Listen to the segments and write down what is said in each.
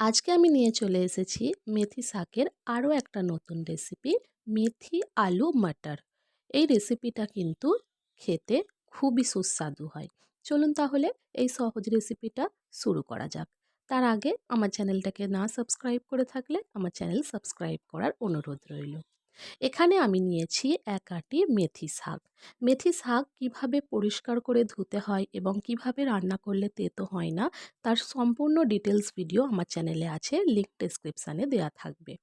আজকে আমি নিয়ে চলে এসেছি মেথি শাকের আরও একটা নতুন রেসিপি মেথি আলু মাটার। এই রেসিপিটা কিন্তু খেতে খুবই সুস্বাদু হয়। চলুন তাহলে এই সহজ রেসিপিটা শুরু করা যাক। তার আগে আমার চ্যানেলটাকে না সাবস্ক্রাইব করে থাকলে আমার চ্যানেল সাবস্ক্রাইব করার অনুরোধ রইল। এখানে আমি নিয়েছি এক আটি মেথি শাক। মেথি শাক কীভাবে পরিষ্কার করে ধুতে হয় এবং কীভাবে রান্না করলে তেতো হয় না, তার সম্পূর্ণ ডিটেলস ভিডিও আমার চ্যানেলে আছে লিঙ্ক ডেসক্রিপশানে দেওয়া থাকবে।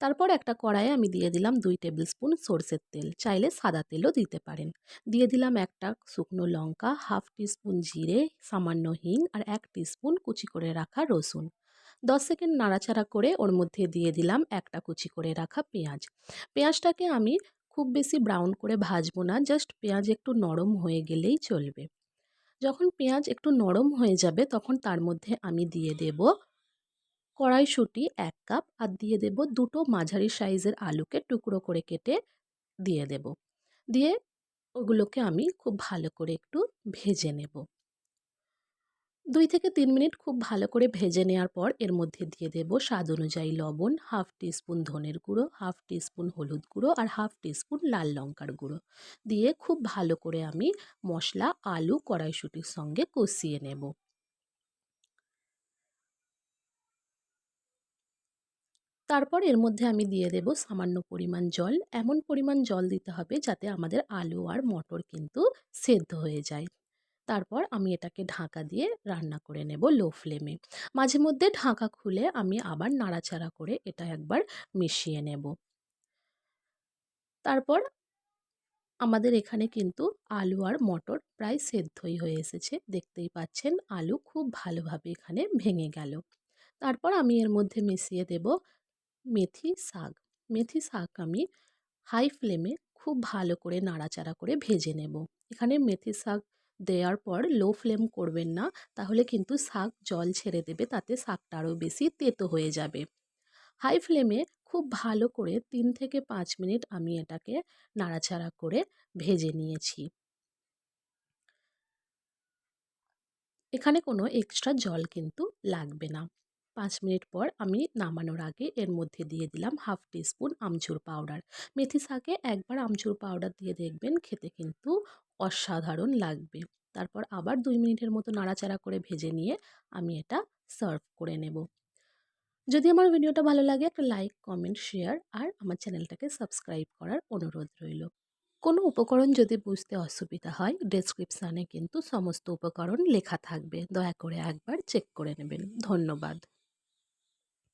তারপর একটা কড়াইয়ে আমি দিয়ে দিলাম দুই টেবিল স্পুন সর্ষের তেল, চাইলে সাদা তেলও দিতে পারেন। দিয়ে দিলাম একটা শুকনো লঙ্কা, হাফ টিস্পুন জিরে, সামান্য হিং আর এক টিস্পুন কুচি করে রাখা রসুন। দশ সেকেন্ড নাড়াচাড়া করে ওর মধ্যে দিয়ে দিলাম একটা কুচি করে রাখা পেঁয়াজ। পেঁয়াজটাকে আমি খুব বেশি ব্রাউন করে ভাজবো না জাস্ট পেঁয়াজ একটু নরম হয়ে গেলেই চলবে। যখন পেঁয়াজ একটু নরম হয়ে যাবে, তখন তার মধ্যে আমি দিয়ে দেব কড়াইশুঁটি এক কাপ আর দিয়ে দেব দুটো মাঝারি সাইজের আলুকে টুকরো করে কেটে দিয়ে দেব। দিয়ে ওগুলোকে আমি খুব ভালো করে একটু ভেজে নেব। দুই থেকে তিন মিনিট খুব ভালো করে ভেজে নেওয়ার পর এর মধ্যে দিয়ে দেব স্বাদ অনুযায়ী লবণ, হাফ টিস্পুন ধনের গুঁড়ো, হাফ টিস্পুন হলুদ গুঁড়ো আর হাফ টিস্পুন লাল লঙ্কার গুঁড়ো। দিয়ে খুব ভালো করে আমি মশলা, আলু, কড়াইশুটির সঙ্গে কষিয়ে নেব। তারপর এর মধ্যে আমি দিয়ে দেব সামান্য পরিমাণ জল। এমন পরিমাণ জল দিতে হবে যাতে আমাদের আলু আর মটর কিন্তু সেদ্ধ হয়ে যায়। তারপর আমি এটাকে ঢাকা দিয়ে রান্না করে নেব লো ফ্লেমে। মাঝে মধ্যে ঢাকা খুলে আমি আবার নাড়াচাড়া করে এটা একবার মিশিয়ে নেব। তারপর আমাদের এখানে কিন্তু আলু আর মটর প্রায় সেদ্ধই হয়ে এসেছে। দেখতেই পাচ্ছেন, আলু খুব ভালোভাবে এখানে ভেঙে গেল। তারপর আমি এর মধ্যে মিশিয়ে দেব মেথি শাক। মেথি শাক আমি হাই ফ্লেমে খুব ভালো করে নাড়াচাড়া করে ভেজে নেব। এখানে মেথি শাক দেওয়ার পর লো ফ্লেম করবেন না, তাহলে কিন্তু শাক জল ছেড়ে দেবে, তাতে শাকটা আরও বেশি তেতো হয়ে যাবে। হাই ফ্লেমে খুব ভালো করে তিন থেকে পাঁচ মিনিট আমি এটাকে নাড়াচাড়া করে ভেজে নিয়েছি। এখানে কোনো এক্সট্রা জল কিন্তু লাগবে না। পাঁচ মিনিট পর আমি নামানোর আগে এর মধ্যে দিয়ে দিলাম হাফ টিস্পুন আমচুর পাউডার। মেথি শাকে একবার আমচুর পাউডার দিয়ে দেখবেন খেতে কিন্তু অসাধারণ লাগবে। তারপর আবার দুই মিনিটের মতো নাড়াচাড়া করে ভেজে নিয়ে আমি এটা সার্ভ করে নেব। যদি আমার ভিডিওটা ভালো লাগে একটা লাইক, কমেন্ট, শেয়ার আর আমার চ্যানেলটাকে সাবস্ক্রাইব করার অনুরোধ রইল। কোনো উপকরণ যদি বুঝতে অসুবিধা হয় ডেসক্রিপশানে কিন্তু সমস্ত উপকরণ লেখা থাকবে। দয়া করে একবার চেক করে নেবেন। ধন্যবাদ।